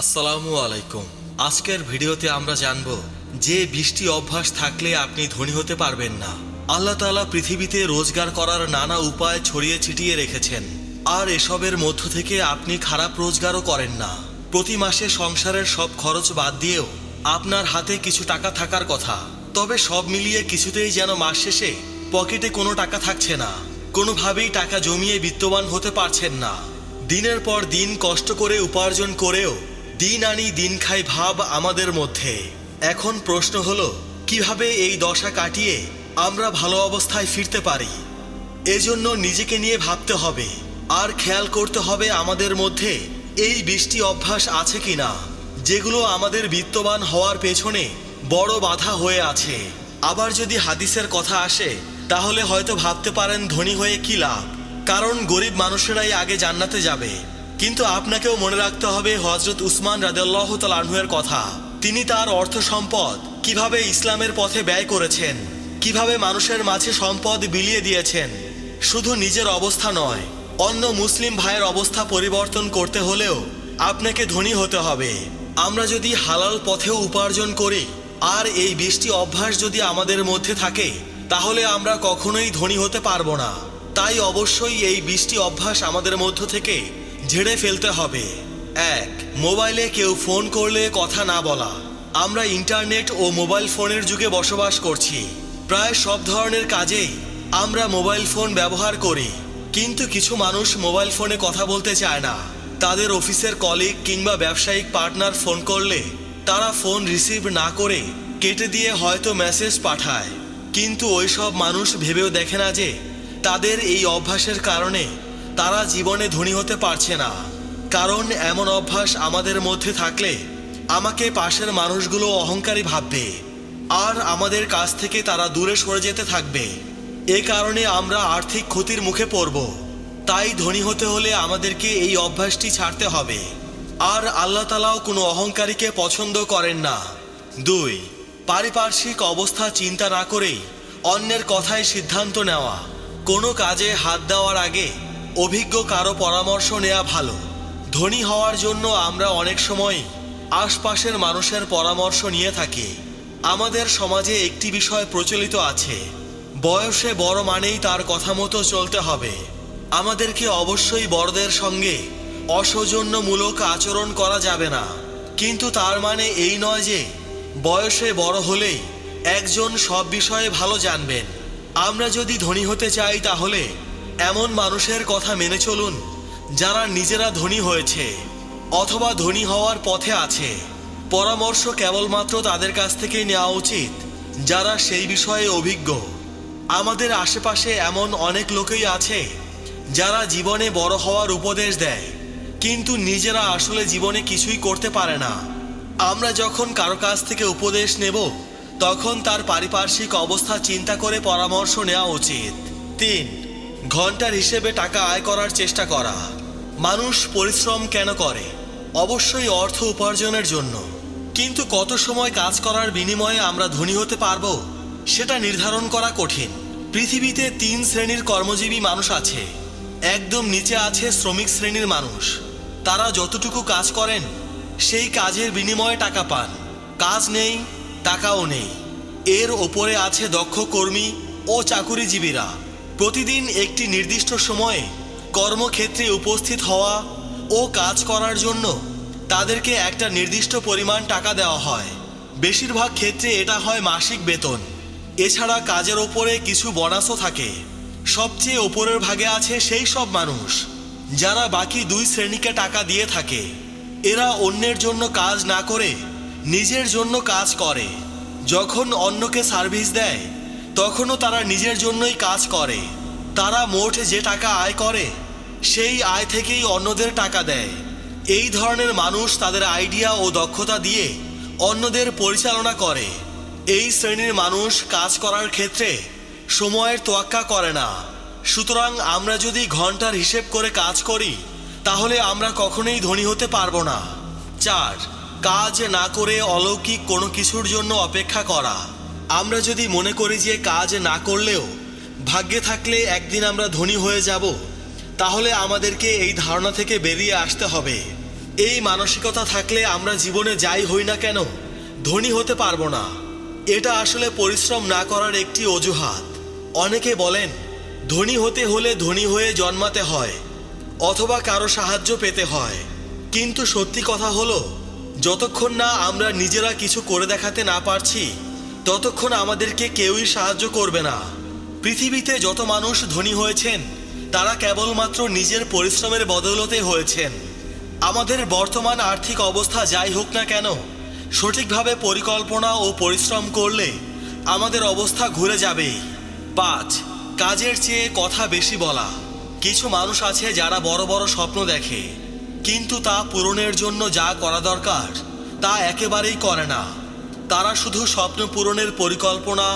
আসসালামু আলাইকুম। আজকের ভিডিওতে আমরা জানব যে বৃষ্টি অভ্যাস থাকলে আপনি ধনী হতে পারবেন না। আল্লাহ তাআলা পৃথিবীতে রোজগার করার নানা উপায় ছড়িয়ে ছিটিয়ে রেখেছেন। আর এসবের মধ্য থেকে আপনি খারাপ রোজগারও করেন না। প্রতি মাসে সংসারের সব খরচ বাদ দিয়েও আপনার হাতে কিছু টাকা থাকার কথা। তবে সব মিলিয়ে কিছুতেই যেন মাস শেষে পকেটে কোনো টাকা থাকছে না। কোনোভাবেই টাকা জমিয়ে বিত্তবান হতে পারছেন না। দিনের পর দিন কষ্ট করে উপার্জন করেও দিন আনি দিন খাই ভাব আমাদের মধ্যে। এখন প্রশ্ন হলো, কীভাবে এই দশা কাটিয়ে আমরা ভালো অবস্থায় ফিরতে পারি? এজন্য নিজেকে নিয়ে ভাবতে হবে। আর খেয়াল করতে হবে আমাদের মধ্যে এই বৃষ্টি অভ্যাস আছে কিনা, যেগুলো আমাদের বিত্তবান হওয়ার পেছনে বড় বাধা হয়ে আছে। আবার যদি হাদিসের কথা আসে, তাহলে হয়তো ভাবতে পারেন ধনী হয়ে কি লাভ? কারণ গরিব মানুষেরাই আগে জান্নাতে যাবে। কিন্তু আপনাকেও মনে রাখতে হবে হজরত উসমান রাদেল্লাহ তালাহুয়ের কথা। তিনি তার অর্থ সম্পদ, কীভাবে ইসলামের পথে ব্যয় করেছেন, কীভাবে মানুষের মাঝে সম্পদ বিলিয়ে দিয়েছেন, শুধু নিজের অবস্থা নয়, অন্য মুসলিম ভাইয়ের অবস্থা পরিবর্তন করতে হলেও আপনাকে ধনী হতে হবে। আমরা যদি হালাল পথেও উপার্জন করি, আর এই বৃষ্টি অভ্যাস যদি আমাদের মধ্যে থাকে, তাহলে আমরা কখনোই ধনী হতে পারব না। তাই অবশ্যই এই বৃষ্টি অভ্যাস আমাদের মধ্য থেকে ঝেড়ে ফেলতে হবে। এক, মোবাইলে কেউ ফোন করলে কথা না বলা। আমরা ইন্টারনেট ও মোবাইল ফোনের যুগে বসবাস করছি। প্রায় সব ধরনের কাজেই আমরা মোবাইল ফোন ব্যবহার করি। কিন্তু কিছু মানুষ মোবাইল ফোনে কথা বলতে চায় না। তাদের অফিসের কলিগ কিংবা ব্যবসায়িক পার্টনার ফোন করলে তারা ফোন রিসিভ না করে কেটে দিয়ে হয়তো মেসেজ পাঠায়। কিন্তু ওইসব মানুষ ভেবেও দেখে না যে তাদের এই অভ্যাসের কারণে তারা জীবনে ধনী হতে পারছে না। কারণ এমন অভ্যাস আমাদের মধ্যে থাকলে আমাকে পাশের মানুষগুলো অহংকারী ভাববে, আর আমাদের কাছ থেকে তারা দূরে সরে যেতে থাকবে। এ কারণে আমরা আর্থিক ক্ষতির মুখে পড়ব। তাই ধনী হতে হলে আমাদেরকে এই অভ্যাসটি ছাড়তে হবে। আর আল্লাহ তালাও কোনো অহংকারীকে পছন্দ করেন না। দুই, পারিপার্শ্বিক অবস্থা চিন্তা না করেই অন্যের কথায় সিদ্ধান্ত নেওয়া। কোনো কাজে হাত দেওয়ার আগে অভিজ্ঞ কারও পরামর্শ নেওয়া ভালো। ধনী হওয়ার জন্য আমরা অনেক সময় আশপাশের মানুষের পরামর্শ নিয়ে থাকি। আমাদের সমাজে একটি বিষয় প্রচলিত আছে, বয়সে বড় মানেই তার কথা মতো চলতে হবে। আমাদেরকে অবশ্যই বড়দের সঙ্গে অসৌজন্যমূলক আচরণ করা যাবে না। কিন্তু তার মানে এই নয় যে, বয়সে বড় হলেই একজন সব বিষয়ে ভালো জানবেন। আমরা যদি ধনী হতে চাই তাহলে এমন মানুষের কথা মেনে চলুন, যারা নিজেরা ধনী হয়েছে অথবা ধনী হওয়ার পথে আছে। পরামর্শ কেবলমাত্র তাদের কাছ থেকে নেওয়া উচিত, যারা সেই বিষয়ে অভিজ্ঞ। আমাদের আশেপাশে এমন অনেক লোকই আছে, যারা জীবনে বড় হওয়ার উপদেশ দেয়, কিন্তু নিজেরা আসলে জীবনে কিছুই করতে পারে না। আমরা যখন কারও কাছ থেকে উপদেশ নেব, তখন তার পারিপার্শ্বিক অবস্থা চিন্তা করে পরামর্শ নেওয়া উচিত। তিন ঘণ্টার হিসেবে টাকা আয় করার চেষ্টা করা। মানুষ পরিশ্রম কেন করে? অবশ্যই অর্থ উপার্জনের জন্য। কিন্তু কত সময় কাজ করার বিনিময়ে আমরা ধনী হতে পারব? সেটা নির্ধারণ করা কঠিন। পৃথিবীতে তিন শ্রেণির কর্মজীবী মানুষ আছে। একদম নিচে আছে শ্রমিক শ্রেণির মানুষ। তারা যতটুকু কাজ করেন, সেই কাজের বিনিময়ে টাকা পান। কাজ নেই, টাকাও নেই। এর ওপরে আছে দক্ষ কর্মী ও চাকুরিজীবীরা। প্রতিদিন একটি নির্দিষ্ট সময়ে কর্মক্ষেত্রে উপস্থিত হওয়া ও কাজ করার জন্য তাদেরকে একটা নির্দিষ্ট পরিমাণ টাকা দেওয়া হয়। বেশিরভাগ ক্ষেত্রে এটা হয় মাসিক বেতন। এছাড়া কাজের ওপরে কিছু বোনাসও থাকে। সবচেয়ে ওপরের ভাগে আছে সেই সব মানুষ, যারা বাকি দুই শ্রেণীকে টাকা দিয়ে থাকে। এরা অন্যের জন্য কাজ না করে নিজের জন্য কাজ করে। যখন অন্যকে সার্ভিস দেয় তখনও তারা নিজের জন্যই কাজ করে। তারা মোট যে টাকা আয় করে, সেই আয় থেকেই অন্যদের টাকা দেয়। এই ধরনের মানুষ তাদের আইডিয়া ও দক্ষতা দিয়ে অন্যদের পরিচালনা করে। এই শ্রেণির মানুষ কাজ করার ক্ষেত্রে সময়ের তোয়াক্কা করে না। সুতরাং আমরা যদি ঘণ্টার হিসেব করে কাজ করি, তাহলে আমরা কখনোই ধনী হতে পারব না। চার, কাজ না করে অলৌকিক কোনো কিছুর জন্য অপেক্ষা করা। আমরা যদি মনে করি যে কাজ না করলেও ভাগ্যে থাকলে একদিন আমরা ধনী হয়ে যাব, তাহলে আমাদেরকে এই ধারণা থেকে বেরিয়ে আসতে হবে। এই মানসিকতা থাকলে আমরা জীবনে যাই হই না কেন, ধনী হতে পারব না। এটা আসলে পরিশ্রম না করার একটি অজুহাত। অনেকে বলেন, ধনী হতে হলে ধনী হয়ে জন্মাতে হয়, অথবা কারও সাহায্য পেতে হয়। কিন্তু সত্যি কথা হলো, যতক্ষণ না আমরা নিজেরা কিছু করে দেখাতে না পারছি ততক্ষণ আমাদেরকে কেউই সাহায্য করবে না। পৃথিবীতে যত মানুষ ধনী হয়েছেন, তারা কেবলমাত্র নিজের পরিশ্রমের বদৌলতে হয়েছেন। আমাদের বর্তমান আর্থিক অবস্থা যাই হোক না কেন, সঠিকভাবে পরিকল্পনা ও পরিশ্রম করলে আমাদের অবস্থা ঘুরে যাবেই পাঁচ, কাজের চেয়ে কথা বেশি বলা। কিছু মানুষ আছে যারা বড় বড় স্বপ্ন দেখে, কিন্তু তা পূরণের জন্য যা করা দরকার, তা একেবারেই করে না। তারা শুধু স্বপ্ন পূরণের পরিকল্পনা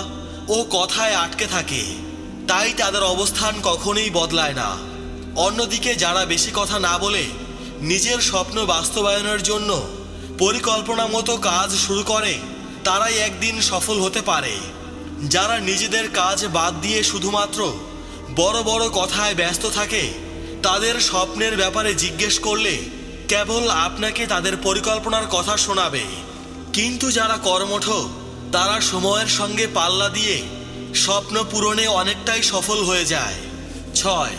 ও কথায় আটকে থাকে। তাই তাদের অবস্থান কখনোই বদলায় না। অন্যদিকে যারা বেশি কথা না বলে নিজের স্বপ্ন বাস্তবায়নের জন্য পরিকল্পনা মতো কাজ শুরু করে, তারাই একদিন সফল হতে পারে। যারা নিজেদের কাজ বাদ দিয়ে শুধুমাত্র বড় বড় কথায় ব্যস্ত থাকে, তাদের স্বপ্নের ব্যাপারে জিজ্ঞেস করলে কেবল আপনাকে তাদের পরিকল্পনার কথা শোনাবে। কিন্তু যারা কর্মঠ, তারা সময়ের সঙ্গে পাল্লা দিয়ে স্বপ্ন পূরণে অনেকটাই সফল হয়ে যায়। ছয়,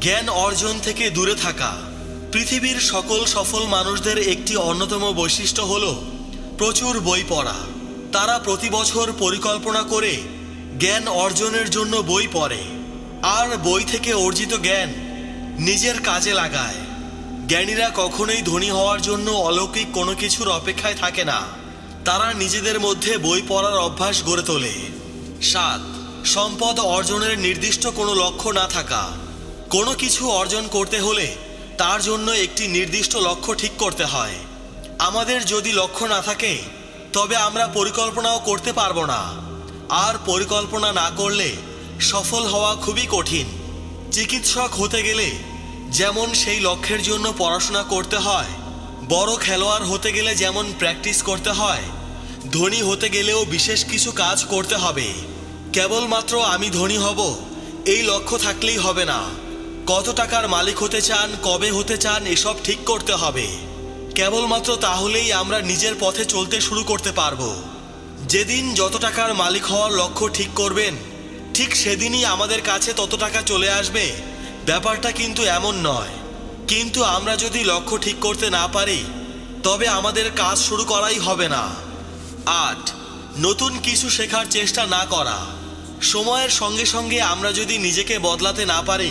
জ্ঞান অর্জন থেকে দূরে থাকা। পৃথিবীর সকল সফল মানুষদের একটি অন্যতম বৈশিষ্ট্য হল প্রচুর বই পড়া। তারা প্রতি বছর পরিকল্পনা করে জ্ঞান অর্জনের জন্য বই পড়ে। আর বই থেকে অর্জিত জ্ঞান নিজের কাজে লাগায়। জ্ঞানীরা কখনোই ধনী হওয়ার জন্য অলৌকিক কোনো কিছুর অপেক্ষায় থাকে না। তারা নিজেদের মধ্যে বই পড়ার অভ্যাস গড়ে তোলে। সাত, সম্পদ অর্জনের নির্দিষ্ট কোনো লক্ষ্য না থাকা। কোনো কিছু অর্জন করতে হলে তার জন্য একটি নির্দিষ্ট লক্ষ্য ঠিক করতে হয়। আমাদের যদি লক্ষ্য না থাকে, তবে আমরা পরিকল্পনাও করতে পারব না। আর পরিকল্পনা না করলে সফল হওয়া খুবই কঠিন। চিকিৎসক হতে গেলে যেমন সেই লক্ষ্যের জন্য পড়াশোনা করতে হয়, বড় খেলোয়াড় হতে গেলে যেমন প্র্যাকটিস করতে হয় ধনী হতে গেলেও বিশেষ কিছু কাজ করতে হবে। কেবলমাত্র আমি ধনী হব, এই লক্ষ্য থাকলেই হবে না। কত টাকার মালিক হতে চান, কবে হতে চান, এসব ঠিক করতে হবে। কেবলমাত্র তাহলেই আমরা নিজের পথে চলতে শুরু করতে পারব। যেদিন যত টাকার মালিক হওয়ার লক্ষ্য ঠিক করবেন, ঠিক সেদিনই আমাদের কাছে তত টাকা চলে আসবে। ব্যাপারটা কিন্তু এমন নয়। কিন্তু আমরা যদি লক্ষ্য ঠিক করতে না পারি, তবে আমাদের কাজ শুরু করাই হবে না। আট, নতুন কিছু শেখার চেষ্টা না করা। সময়ের সঙ্গে সঙ্গে আমরা যদি নিজেকে বদলাতে না পারি,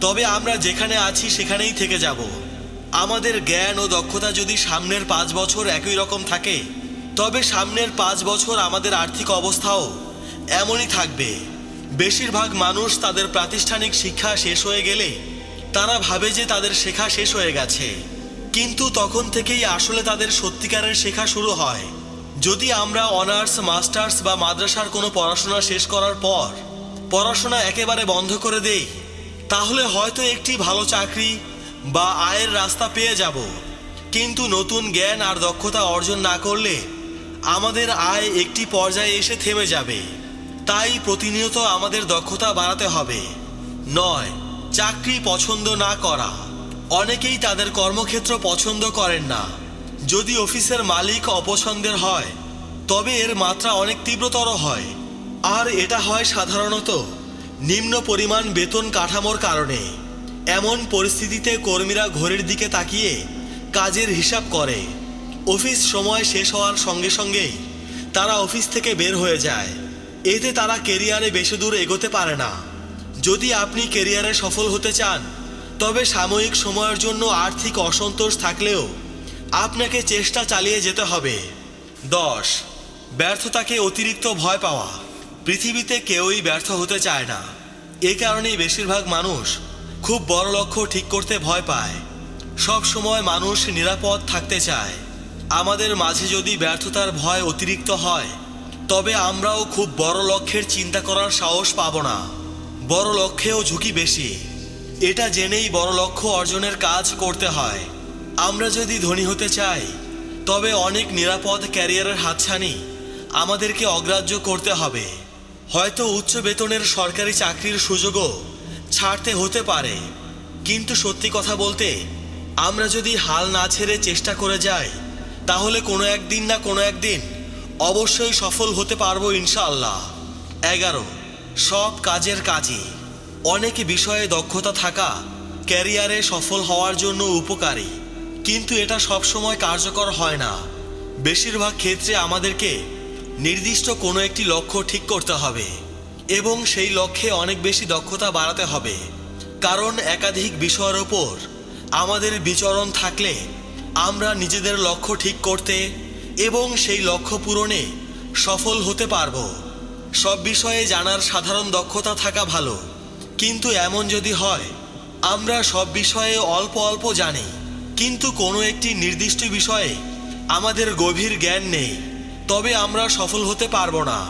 তবে আমরা যেখানে আছি সেখানেই থেকে যাব। আমাদের জ্ঞান ও দক্ষতা যদি সামনের পাঁচ বছর একই রকম থাকে, তবে সামনের পাঁচ বছর আমাদের আর্থিক অবস্থাও এমনই থাকবে। বেশিরভাগ মানুষ তাদের প্রাতিষ্ঠানিক শিক্ষা শেষ হয়ে গেলে তারা ভাবে যে তাদের শেখা শেষ হয়ে গেছে। কিন্তু তখন থেকেই আসলে তাদের সত্যিকারের শেখা শুরু হয়। যদি আমরা অনার্স, মাস্টার্স বা মাদ্রাসার কোনো পড়াশোনা শেষ করার পর পড়াশোনা একেবারে বন্ধ করে দেই, তাহলে হয়তো একটি ভালো চাকরি বা আয়ের রাস্তা পেয়ে যাব। কিন্তু নতুন জ্ঞান আর দক্ষতা অর্জন না করলে আমাদের আয় একটি পর্যায়ে এসে থেমে যাবে। তাই প্রতিনিয়ত আমাদের দক্ষতা বাড়াতে হবে। নয়, চাকরি পছন্দ না করা। অনেকেই তাদের কর্মক্ষেত্র পছন্দ করেন না। যদি অফিসের মালিক অপছন্দের হয়, তবে এর মাত্রা অনেক তীব্রতর হয়। আর এটা হয় সাধারণত নিম্ন পরিমাণ বেতন কাঠামোর কারণে। এমন পরিস্থিতিতে কর্মীরা ঘড়ির দিকে তাকিয়ে কাজের হিসাব করে। অফিস সময় শেষ হওয়ার সঙ্গে সঙ্গেই তারা অফিস থেকে বের হয়ে যায়। এতে তারা কেরিয়ারে বেশি দূর এগোতে পারে না। যদি আপনি কেরিয়ারে সফল হতে চান, তবে সাময়িক সময়ের জন্য আর্থিক অসন্তোষ থাকলেও আপনাকে চেষ্টা চালিয়ে যেতে হবে। দশ, ব্যর্থতাকে অতিরিক্ত ভয় পাওয়া। পৃথিবীতে কেউই ব্যর্থ হতে চায় না। এ কারণেই বেশিরভাগ মানুষ খুব বড় লক্ষ্য ঠিক করতে ভয় পায়। সব সময় মানুষ নিরাপদ থাকতে চায়। আমাদের মাঝে যদি ব্যর্থতার ভয় অতিরিক্ত হয়, তবে আমরাও খুব বড় লক্ষ্যের চিন্তা করার সাহস পাব না। বড় লক্ষ্যেও ঝুঁকি বেশি। এটা জেনেই বড় লক্ষ্য অর্জনের কাজ করতে হয়। আমরা যদি ধনী হতে চাই, তবে অনেক নিরাপদ ক্যারিয়ারের হাতছানি আমাদেরকে অগ্রাহ্য করতে হবে। হয়তো উচ্চ বেতনের সরকারি চাকরির সুযোগও ছাড়তে হতে পারে। কিন্তু সত্যি কথা বলতে, আমরা যদি হাল না ছেড়ে চেষ্টা করে যাই, তাহলে কোনো একদিন না কোনো একদিন অবশ্যই সফল হতে পারব ইনশাআল্লাহ। এগারো, সব কাজের কাজই। অনেক বিষয়ে দক্ষতা থাকা ক্যারিয়ারে সফল হওয়ার জন্য উপকারী। কিন্তু এটা সবসময় কার্যকর হয় না। বেশিরভাগ ক্ষেত্রে আমাদেরকে নির্দিষ্ট কোনো একটি লক্ষ্য ঠিক করতে হবে এবং সেই লক্ষ্যে অনেক বেশি দক্ষতা বাড়াতে হবে। কারণ একাধিক বিষয়ের ওপর আমাদের বিচরণ থাকলে আমরা নিজেদের লক্ষ্য ঠিক করতে এবং সেই লক্ষ্য পূরণে সফল হতে পারব। সব বিষয়ে জানার সাধারণ দক্ষতা থাকা ভালো। কিন্তু এমন যদি হয়, আমরা সব বিষয়ে অল্প অল্প জানি। কিন্তু কোনো একটি নির্দিষ্ট বিষয়ে আমাদের গভীর জ্ঞান নেই, তবে আমরা সফল হতে পারব না।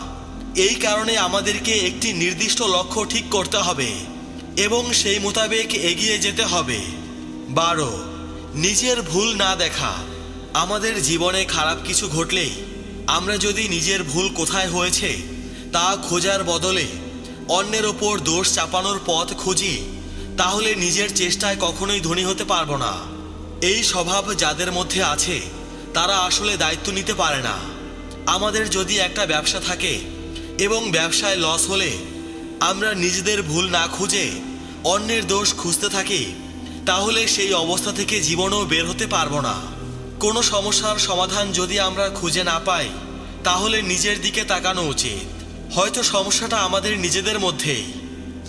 এই কারণে আমাদেরকে একটি নির্দিষ্ট লক্ষ্য ঠিক করতে হবে এবং সেই মোতাবেক এগিয়ে যেতে হবে। বারো, নিজের ভুল না দেখা। আমাদের জীবনে খারাপ কিছু ঘটলেই আমরা যদি নিজের ভুল কোথায় হয়েছে তা খোঁজার বদলে অন্যের ওপর দোষ চাপানোর পথ খুঁজি, তাহলে নিজের চেষ্টায় কখনোই ধনী হতে পারব না। এই স্বভাব যাদের মধ্যে আছে, তারা আসলে দায়িত্ব নিতে পারে না। আমাদের যদি একটা ব্যবসা থাকে এবং ব্যবসায় লস হলে আমরা নিজেদের ভুল না খুঁজে অন্যের দোষ খুঁজতে থাকি, তাহলে সেই অবস্থা থেকে জীবনও বের হতে পারব না। কোনো সমস্যার সমাধান যদি আমরা খুঁজে না পাই, তাহলে নিজের দিকে তাকানো উচিত। হয়তো সমস্যাটা আমাদের নিজেদের মধ্যেই।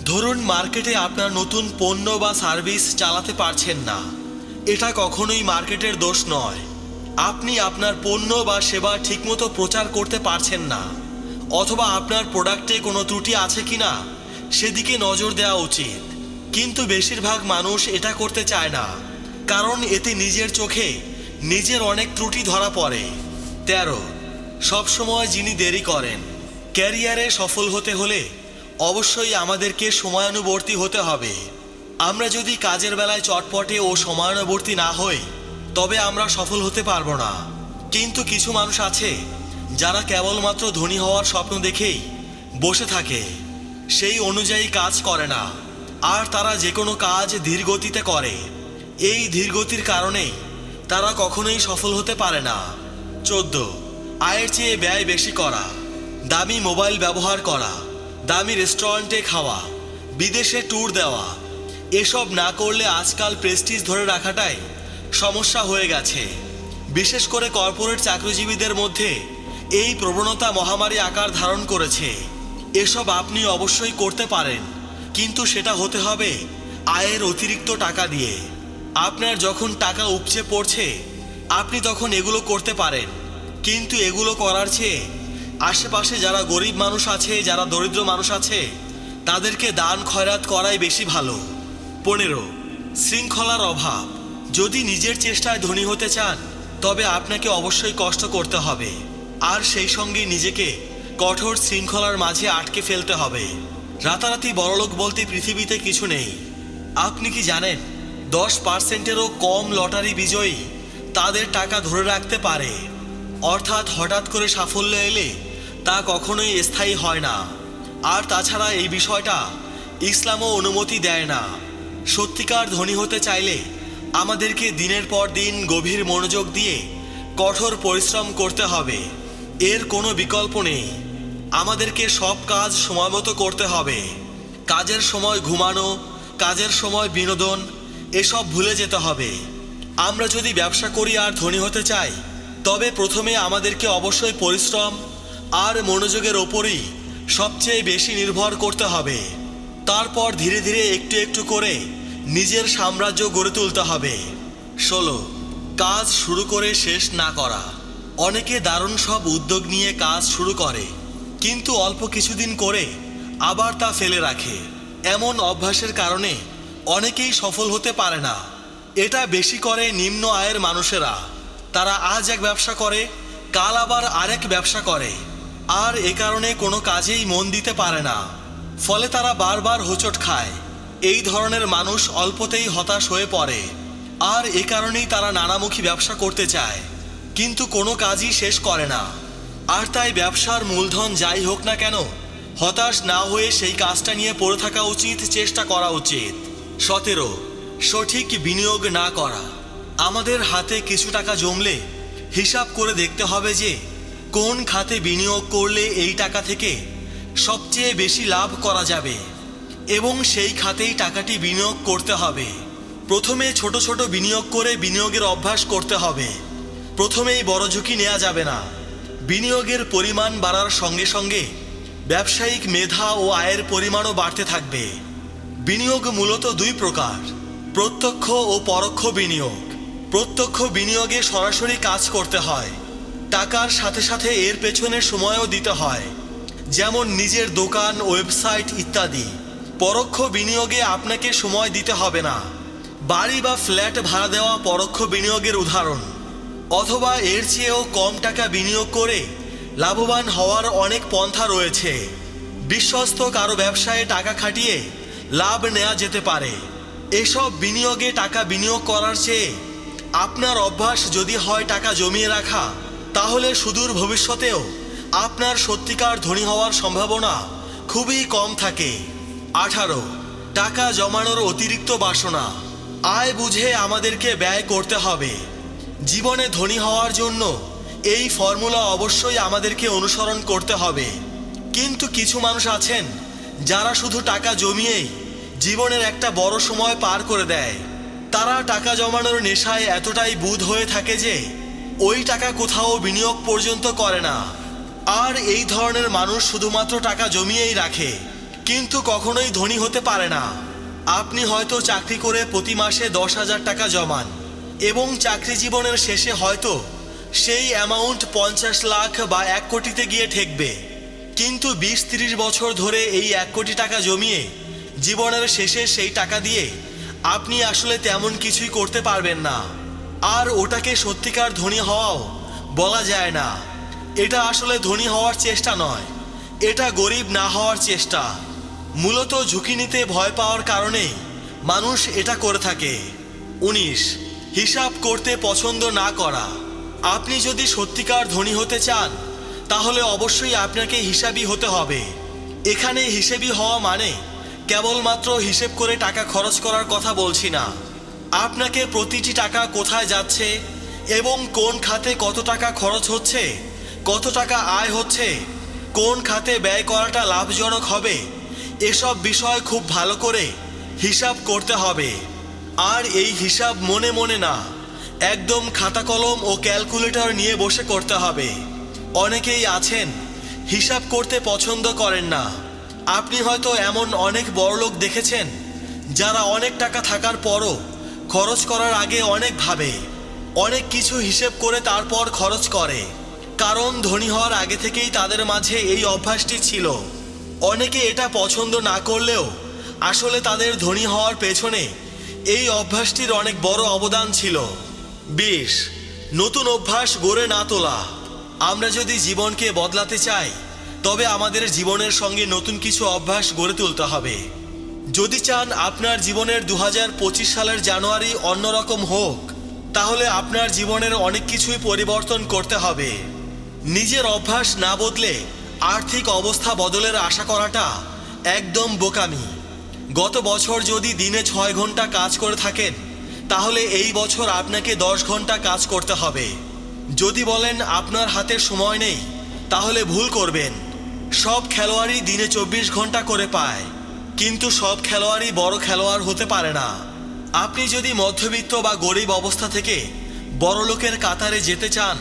ধরুন মার্কেটে আপনার নতুন পণ্য বা সার্ভিস চালাতে পারছেন না। এটা কখনোই মার্কেটের দোষ নয়। আপনি আপনার পণ্য বা সেবা ঠিকমতো প্রচার করতে পারছেন না, অথবা আপনার প্রোডাক্টে কোনো ত্রুটি আছে কিনা, সেদিকে নজর দেওয়া উচিত। কিন্তু বেশিরভাগ মানুষ এটা করতে চায় না, কারণ এতে নিজের চোখে নিজের অনেক ত্রুটি ধরা পড়ে। তেরো, সবসময় যিনি দেরি করেন, ক্যারিয়ারে সফল হতে হলে অবশ্যই আমাদেরকে সময়ানুবর্তী হতে হবে। আমরা যদি কাজের বেলায় চটপটে ও সময়ানুবর্তী না হই, তবে আমরা সফল হতে পারব না। কিন্তু কিছু মানুষ আছে, যারা কেবলমাত্র ধনী হওয়ার স্বপ্ন দেখেই বসে থাকে। সেই অনুযায়ী কাজ করে না, আর তারা যে কোনো কাজ ধীরগতিতে করে। এই ধীরগতির কারণেই তারা কখনোই সফল হতে পারে না। চোদ্দ। আয়ের চেয়ে ব্যয় বেশি করা, দামি মোবাইল ব্যবহার করা, দামি রেস্টুরেন্টে খাওয়া, বিদেশে ট্যুর দেওয়া এসব না করলে আজকাল প্রেস্টিজ ধরে রাখাটাই সমস্যা হয়ে গেছে। বিশেষ করে কর্পোরেট চাকরিজীবীদের মধ্যে এই প্রবণতা মহামারী আকার ধারণ করেছে। এসব আপনি অবশ্যই করতে পারেন, কিন্তু সেটা হতে হবে আয়ের অতিরিক্ত টাকা দিয়ে। আপনার যখন টাকা উপচে পড়ছে, আপনি তখন এগুলো করতে পারেন, কিন্তু এগুলো করার চেয়ে আশেপাশে যারা গরিব মানুষ আছে, যারা দরিদ্র মানুষ আছে, তাদেরকে দান খয়রাত করাই বেশি ভালো। পনেরো শৃঙ্খলার অভাব। যদি নিজের চেষ্টায় ধনী হতে চান, তবে আপনাকে অবশ্যই কষ্ট করতে হবে। আর সেই সঙ্গে নিজেকে কঠোর শৃঙ্খলার মাঝে আটকে ফেলতে হবে। রাতারাতি বড়লোক বলতে পৃথিবীতে কিছু নেই। আপনি কি জানেন, দশ পার্সেন্টেরও কম লটারি বিজয়ী তাদের টাকা ধরে রাখতে পারে। অর্থাৎ হঠাৎ করে সাফল্য এলে তা কখনোই স্থায়ী হয় না। আর তাছাড়া এই বিষয়টা ইসলামও অনুমতি দেয় না। সত্যিকার ধনী হতে চাইলে আমাদেরকে দিনের পর দিন গভীর মনোযোগ দিয়ে কঠোর পরিশ্রম করতে হবে। এর কোনো বিকল্প নেই। আমাদেরকে সব কাজ সময়মতো করতে হবে। কাজের সময় ঘুমানো, কাজের সময় বিনোদন, এসব ভুলে যেতে হবে। আমরা যদি ব্যবসা করি আর ধনী হতে চাই, তবে প্রথমে আমাদেরকে অবশ্যই পরিশ্রম আর মনোযোগের ওপরই সবচেয়ে বেশি নির্ভর করতে হবে। তারপর ধীরে ধীরে একটু একটু করে নিজের সাম্রাজ্য গড়ে তুলতে হবে। ষোলো। কাজ শুরু করে শেষ না করা। অনেকে দারুণ সব উদ্যোগ নিয়ে কাজ শুরু করে, কিন্তু অল্প কিছুদিন করে আবার তা ফেলে রাখে। এমন অভ্যাসের কারণে অনেকেই সফল হতে পারে না। এটা বেশি করে নিম্ন আয়ের মানুষেরা। তারা আজ এক ব্যবসা করে, কাল আবার আরেক ব্যবসা করে। আর এ কারণে কোনো কাজেই মন দিতে পারে না। ফলে তারা বারবার হোঁচট খায়। এই ধরনের মানুষ অল্পতেই হতাশ হয়ে পড়ে। আর এ কারণেই তারা নানামুখী ব্যবসা করতে চায়। কিন্তু কোনো কাজই শেষ করে না। আর তাই ব্যবসার মূলধন যাই হোক না কেন, হতাশ না হয়ে সেই কাজটা নিয়ে পড়ে থাকা উচিত, চেষ্টা করা উচিত। সতেরো, সঠিক বিনিয়োগ না করা। আমাদের হাতে কিছু টাকা জমলে হিসাব করে দেখতে হবে যে কোন খাতে বিনিয়োগ করলে এই টাকা থেকে সবচেয়ে বেশি লাভ করা যাবে। এবং সেই খাতেই টাকাটি বিনিয়োগ করতে হবে। প্রথমে ছোট ছোট বিনিয়োগ করে বিনিয়োগের অভ্যাস করতে হবে। প্রথমেই বড় ঝুঁকি নেওয়া যাবে না। বিনিয়োগের পরিমাণ বাড়ার সঙ্গে সঙ্গে ব্যবসায়িক মেধা ও আয়ের পরিমাণও বাড়তে থাকবে। বিনিয়োগ মূলত দুই প্রকার, প্রত্যক্ষ ও পরোক্ষ বিনিয়োগ। প্রত্যক্ষ বিনিয়োগে সরাসরি কাজ করতে হয়। টাকার সাথে সাথে এর পেছনে সময়ও দিতে হয়। যেমন নিজের দোকান, ওয়েবসাইট ইত্যাদি। পরোক্ষ বিনিয়োগে আপনাকে সময় দিতে হবে না। বাড়ি বা ফ্ল্যাট ভাড়া দেওয়া পরোক্ষ বিনিয়োগের উদাহরণ। অথবা এর চেয়েও কম টাকা বিনিয়োগ করে লাভবান হওয়ার অনেক পন্থা রয়েছে। বিশ্বস্ত কারও ব্যবসায় টাকা খাটিয়ে লাভ নেওয়া যেতে পারে। এসব বিনিয়োগে টাকা বিনিয়োগ করার চেয়ে আপনার অভ্যাস যদি হয় টাকা জমিয়ে রাখা, তাহলে সুদূর ভবিষ্যতেও আপনার সত্যিকার ধনী হওয়ার সম্ভাবনা খুবই কম থাকে। আঠারো, টাকা জমানোর অতিরিক্ত বাসনা। আয় বুঝে আমাদেরকে ব্যয় করতে হবে। জীবনে ধনী হওয়ার জন্য এই ফর্মুলা অবশ্যই আমাদেরকে অনুসরণ করতে হবে। কিন্তু কিছু মানুষ আছেন যারা শুধু টাকা জমিয়েই জীবনের একটা বড় সময় পার করে দেয়। তারা টাকা জমানোর নেশায় এতটাই বুধ হয়ে থাকে যে ওই টাকা কোথাও বিনিয়োগ পর্যন্ত করে না। আর এই ধরনের মানুষ শুধুমাত্র টাকা জমিয়েই রাখে, কিন্তু কখনোই ধনী হতে পারে না। আপনি হয়তো চাকরি করে প্রতি মাসে দশ হাজার টাকা জমান, এবং চাকরি জীবনের শেষে হয়তো সেই অ্যামাউন্ট পঞ্চাশ লাখ বা এক কোটিতে গিয়ে ঠেকবে। কিন্তু বিশ তিরিশ বছর ধরে এই এক কোটি টাকা জমিয়ে জীবনের শেষে সেই টাকা দিয়ে আপনি আসলে তেমন কিছুই করতে পারবেন না। আর ওটাকে সত্যিকার ধনী হওয়াও বলা যায় না। এটা আসলে ধনী হওয়ার চেষ্টা নয়। এটা গরিব না হওয়ার চেষ্টা। মূলত ঝুঁকি নিতে ভয় পাওয়ার কারণেই মানুষ এটা করে থাকে। উনিশ, হিসাব করতে পছন্দ না করা। আপনি যদি সত্যিকার ধনী হতে চান, তাহলে অবশ্যই আপনাকে হিসাবই হতে হবে। এখানে হিসেবি হওয়া মানে কেবলমাত্র হিসেব করে টাকা খরচ করার কথা বলছি না। আপনাকে প্রতিটি টাকা কোথায় যাচ্ছে এবং কোন খাতে কত টাকা খরচ হচ্ছে কত টাকা আয় হচ্ছে? কোন খাতে ব্যয় করাটা লাভজনক হবে? এসব বিষয় খুব ভালো করে হিসাব করতে হবে। আর এই হিসাব মনে মনে না, একদম খাতা কলম ও ক্যালকুলেটর নিয়ে বসে করতে হবে। অনেকেই আছেন, হিসাব করতে পছন্দ করেন না। আপনি হয়তো এমন অনেক বড়লোক দেখেছেন, যারা অনেক টাকা থাকার পরও খরচ করার আগে অনেক ভাবে, অনেক কিছু হিসেব করে তারপর খরচ করে। কারণ ধনী হওয়ার আগে থেকেই তাদের মাঝে এই অভ্যাসটি ছিল। অনেকে এটা পছন্দ না করলেও আসলে তাদের ধনী হওয়ার পেছনে এই অভ্যাসটির অনেক বড় অবদান ছিল। বিশ, নতুন অভ্যাস গড়ে না তোলা। আমরা যদি জীবনকে বদলাতে চাই, তবে আমাদের জীবনের সঙ্গে নতুন কিছু অভ্যাস গড়ে তুলতে হবে। যদি চান আপনার জীবনের দু হাজার পঁচিশ সালের জানুয়ারি অন্যরকম হোক, তাহলে আপনার জীবনের অনেক কিছুই পরিবর্তন করতে হবে। নিজের অভ্যাস না বদলে আর্থিক অবস্থা বদলের আশা করাটা একদম বোকামি। গত বছর যদি দিনে ছয় ঘণ্টা কাজ করে থাকেন, তাহলে এই বছর আপনাকে দশ ঘণ্টা কাজ করতে হবে। যদি বলেন আপনার হাতে সময় নেই, তাহলে ভুল করবেন। সব খেলোয়াড়ই দিনে চব্বিশ ঘণ্টা করে পায়, কিন্তু সব খেলোয়াড়ই বড় খেলোয়াড় হতে পারে না। আপনি যদি মধ্যবিত্ত বা গরিব অবস্থা থেকে বড় লোকের কাতারে যেতে চান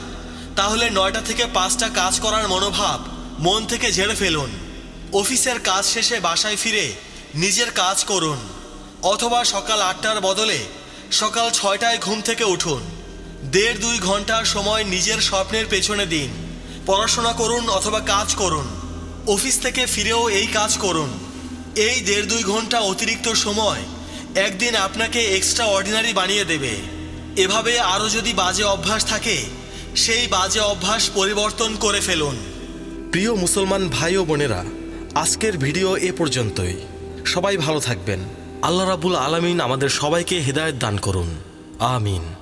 তাহলে নয়টা থেকে পাঁচটা কাজ করার মনোভাব মন থেকে ঝেড়ে ফেলুন। অফিসের কাজ শেষে বাসায় ফিরে নিজের কাজ করুন। অথবা সকাল আটটার বদলে সকাল ছয়টায় ঘুম থেকে উঠুন। দেড় দুই ঘণ্টার সময় নিজের স্বপ্নের পেছনে দিন। পড়াশোনা করুন অথবা কাজ করুন। অফিস থেকে ফিরেও এই কাজ করুন। এই দেড় দুই ঘণ্টা অতিরিক্ত সময় একদিন আপনাকে এক্সট্রা অর্ডিনারি বানিয়ে দেবে। এভাবে আরও যদি বাজে অভ্যাস থাকে সেই বাজে অভ্যাস পরিবর্তন করে ফেলুন। প্রিয় মুসলমান ভাই ও বোনেরা, আজকের ভিডিও এ পর্যন্তই। সবাই ভালো থাকবেন। আল্লাহ রাবুল আলমিন আমাদের সবাইকে হৃদায়ত দান করুন। আমিন।